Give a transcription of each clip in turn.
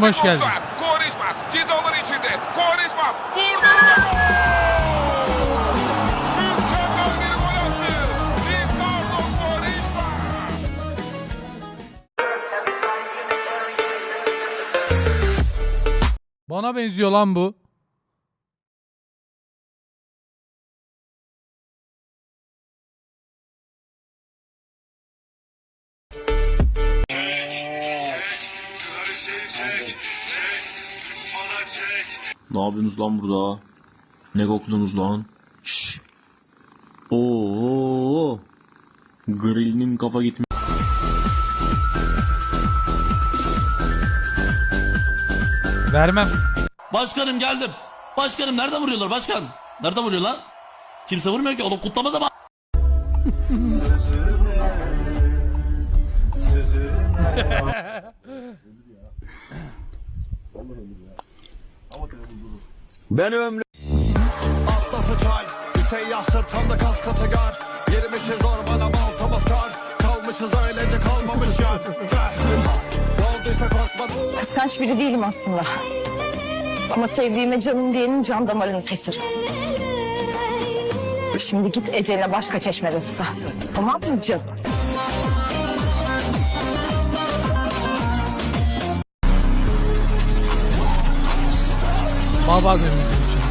Koçum hoş geldin. Kovarejma ceza alanı içinde. Kovarejma vurdu. Mükemmel bir gol attı. Ricardo Quaresma. Bana benziyor lan bu. Ne yapıyorsunuz lan burada? Ne kokluyorsunuz lan? Şşş. Oo. Grill'in kafa gitmiş. Vermem. Başkanım geldim. Başkanım nerede vuruyorlar başkan? Nerede vuruyorlar? Kimse vurmuyor ki oğlum kutlama zamanı. Ben ömrüm Atlası çay Bir seyyah sırtında kas katı gar Yermişiz ormana balta baskar Kalmışız öylece kalmamış Ne olduysa korkma Kıskanç biri değilim aslında. Ama sevdiğime canım diyenin can damarını keser. Şimdi git Ece'yle başka çeşmede susa. Tamam mı canım? Baba için.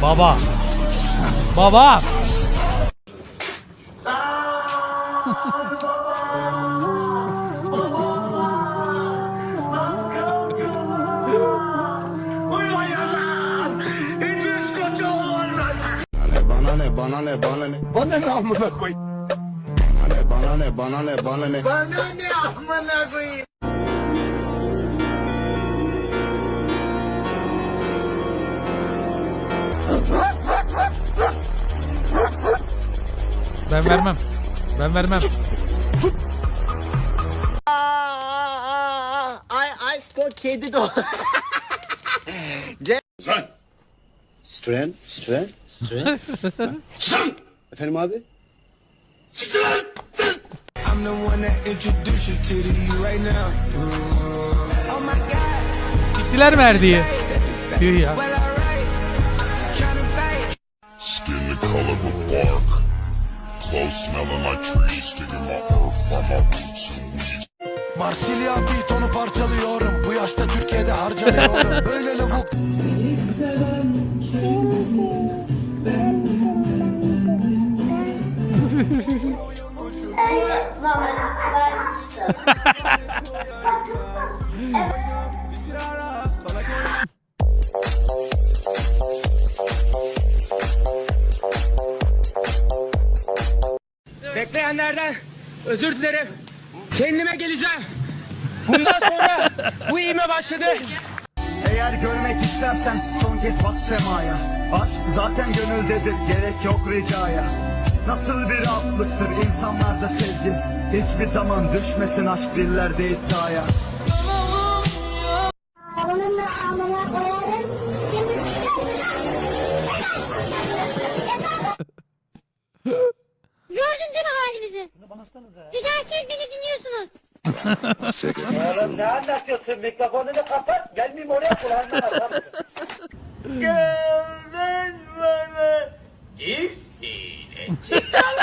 Baba. Baba. Bana ne bana ne bana ne Bana ne amına koy Bana ne bana ne bana ne bana ne Bana ne amına koyayım Ben vermem. Ben vermem. Ay aşk o kedi de o. Stren, Stren, Stren. Efendim abi? Gittiler mi Erdi'yi? Tüh ya. Skin the color of bark. Clothes smelling like trees. Digging my earth from my roots and weeds. Marsilya beat onu parçalıyorum Bu yaşta Türkiye'de harcanıyorum Böyle lavuk Bekleyenlerden özür dilerim. Kendime geleceğim. Bundan sonra bu iğme başladı. Eğer görmek istersen son kez bak semaya Aşk zaten gönüldedir gerek yok ricaya Nasıl bir altlıktır insanlarda sevgi Hiçbir zaman düşmesin aşk dillerde iddiaya halinizi? Siz herkes beni dinliyorsunuz. Oğlum ne anlatıyorsun? Mikrofonunu kapat. Gelmeyeyim oraya kulağından atarım. Gördün beni. Kimsin? Çıkalaka.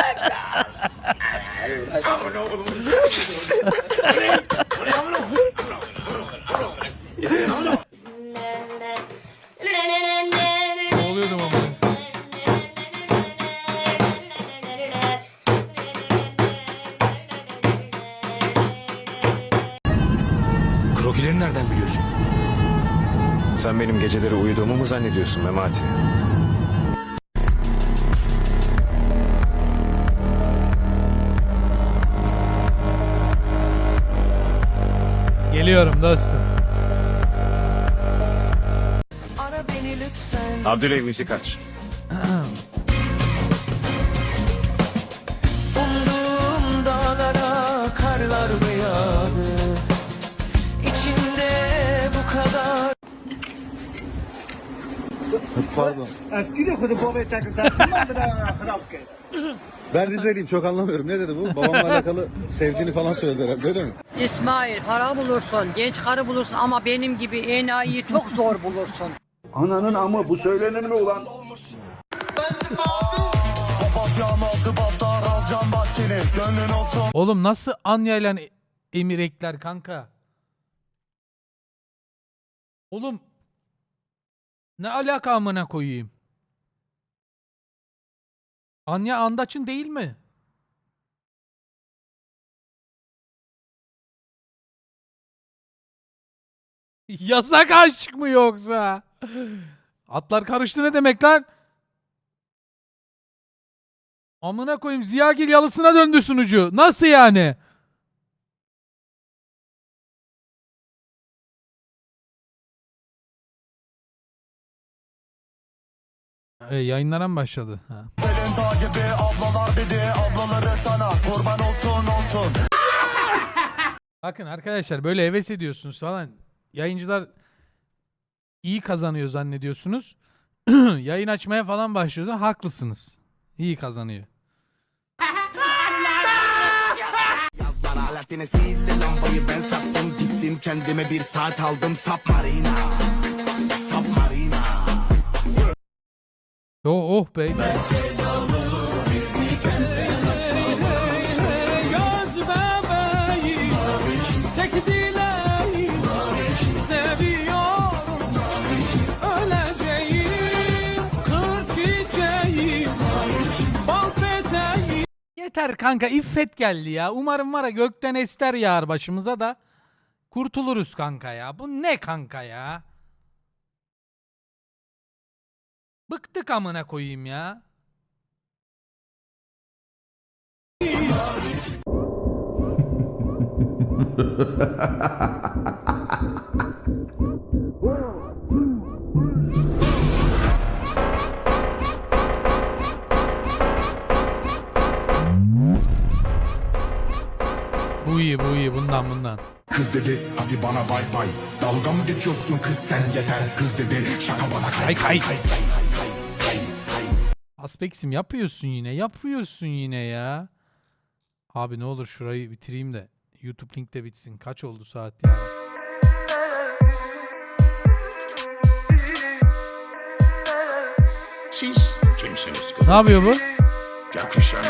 Krokileri nereden biliyorsun? Sen benim geceleri uyuduğumu mu zannediyorsun Memati? Geliyorum dostum. Abdüley müzik aç. Pardon. Eski de kudu baba takı tartışma. Ben Rizeliyim çok anlamıyorum. Ne dedi bu? Babamla alakalı sevdiğini falan söyledi herhalde öyle mi? İsmail para bulursun, genç karı bulursun ama benim gibi enayiyi çok zor bulursun. Ananın ama bu söylenir mi ulan? Oğlum nasıl Anya ile Emir ekler kanka? Oğlum ne alaka amına koyayım? Anya Andaç'ın değil mi? Yasak aşk mı yoksa? Atlar karıştı ne demek lan? Amına koyayım Ziyagil yalısına döndü sunucu. Nasıl yani? E, yayınlara mı başladı? Ha. Bakın arkadaşlar böyle heves ediyorsunuz falan. Yayıncılar iyi kazanıyor zannediyorsunuz. Yayın açmaya falan başlıyorsa haklısınız. İyi kazanıyor. Yazlar aletine sihirli lambayı ben sattım Gittim kendime bir saat aldım Submarina Submarina Oh, oh be. Yeter kanka iffet geldi ya. Umarım var ya gökten ester yağar başımıza da kurtuluruz kanka ya. Bu ne kanka ya? Bıktık amına koyayım ya. Bu iyi bu iyi bundan bundan. Kız dedi hadi bana bay bay Dalga mı geçiyorsun kız sen yeter Kız dedi şaka bana kay Kay, kay. kay kay kay kay kay Aspeksim yapıyorsun yine. Yapıyorsun yine ya. Abi ne olur şurayı bitireyim de YouTube link de bitsin. Kaç oldu saat ya? Siz kimsiniz Ne yapıyor bu? Gökkuşağı